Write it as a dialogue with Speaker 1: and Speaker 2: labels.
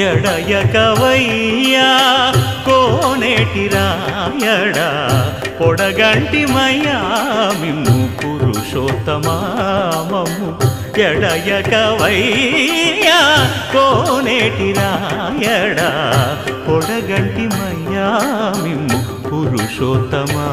Speaker 1: ఎడయకవయ్యా కోనేటి రాయడా పొడగంటి మయ్యామిమ్ము పురుషోత్తమా మమ్ము. ఎడయకవయ్యా కోనేటి రాయడా పొడగంటి మయ్యామిమ్ము పురుషోత్తమా.